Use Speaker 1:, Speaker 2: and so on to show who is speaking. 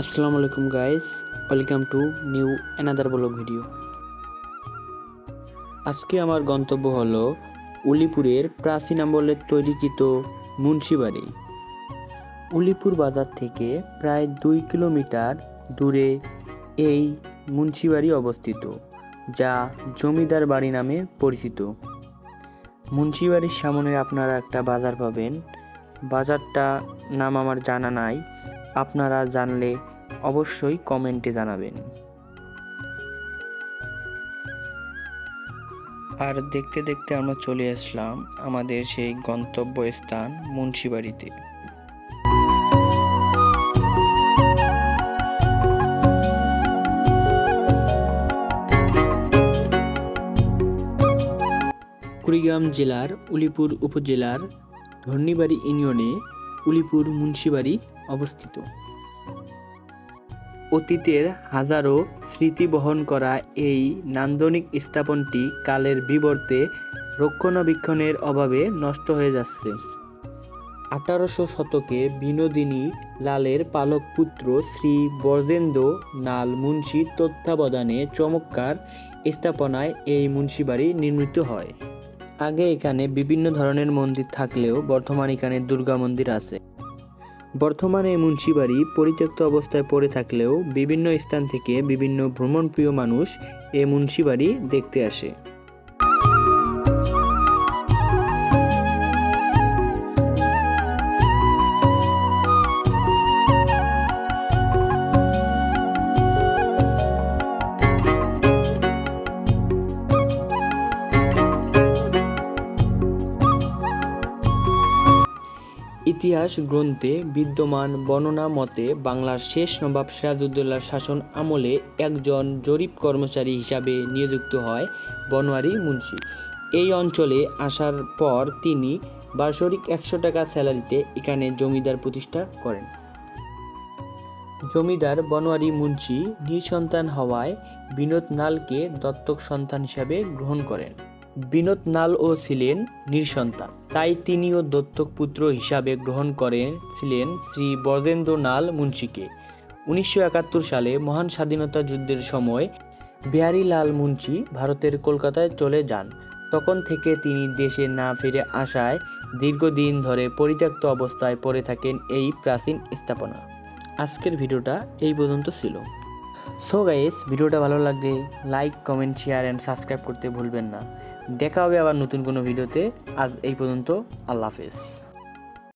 Speaker 1: আসসালামু আলাইকুম guys welcome to new another blog video আজকে আমার গন্তব্য হলো উলিপুরের প্রাচীন আমলের তৈরিকৃত মুন্সিবাড়ি উলিপুর বাজার থেকে প্রায় দুই কিলোমিটার দূরে এই মুন্সিবাড়ি অবস্থিত, যা জমিদার বাড়ি নামে পরিচিত। মুন্সিবাড়ির সামনে আপনারা একটা বাজার পাবেন বাজারটা নাম আমার জানা নাই, আপনারা জানলে অবশ্যই কমেন্টে জানাবেন। আর দেখতে দেখতে আমরা চলে আসলাম আমাদের সেই গন্তব্য স্থান মুন্সিবাড়িতে। কুড়িগ্রাম জেলার উলিপুর উপজেলার ধর্নিবাড়ি ইউনিয়নে উলিপুর মুন্সিবাড়ি অবস্থিত। অতীতের হাজারো স্মৃতি বহন করা এই নান্দনিক স্থাপনটি কালের বিবর্তে রক্ষণাবেক্ষণের অভাবে নষ্ট হয়ে যাচ্ছে। আঠারোশো শতকে বিনোদিনী লালের পালক পুত্র শ্রী বর্জেন্দ্র নাল মুন্সি তত্ত্বাবধানে চমৎকার স্থাপনায় এই মুন্সিবাড়ি নির্মিত হয়। আগে এখানে বিভিন্ন ধরনের মন্দির থাকলেও বর্তমান এখানে দুর্গা মন্দির আছে। বর্তমানে মুন্সিবাড়ি পরিত্যক্ত অবস্থায় পড়ে থাকলেও বিভিন্ন স্থান থেকে বিভিন্ন ভ্রমণপ্রিয় মানুষ এ মুন্সিবাড়ি দেখতে আসে। ইতিহাস গ্রন্থে বিদ্যমান বর্ণনা মতে বাংলার শেষ নবাব সিরাজউদ্দৌলার শাসন আমলে একজন জরিপ কর্মচারী হিসাবে নিযুক্ত হয় বনোয়ারি মুন্সি। এই অঞ্চলে আসার পর তিনি বার্ষরিক একশো টাকা স্যালারিতে এখানে জমিদার প্রতিষ্ঠা করেন। জমিদার বনোয়ারি মুন্সি নিঃসন্তান হওয়ায় বিনোদ নালকে দত্তক সন্তান হিসাবে গ্রহণ করেন। বিনোদ নালও ছিলেন নিঃসন্তান। তাই তিনিও দত্তক পুত্র হিসাবে গ্রহণ করেছিলেন শ্রী বর্জেন্দ্র নাল মুন্সিকে। উনিশশো একাত্তর সালে মহান স্বাধীনতা যুদ্ধের সময় বিহারীলাল মুন্সি ভারতের কলকাতায় চলে যান। তখন থেকে তিনি দেশে না ফিরে আসায় দীর্ঘদিন ধরে পরিত্যক্ত অবস্থায় পড়ে থাকেন এই প্রাচীন স্থাপনা। আজকের ভিডিওটা এই পর্যন্ত ছিল। সো গাইস ভিডিওটা ভালো লাগলে like comment share and subscribe করতে ভুলবেন না। দেখা হবে আবার নতুন কোনো ভিডিওতে। আজ এই পর্যন্ত, আল্লাহ হাফেজ।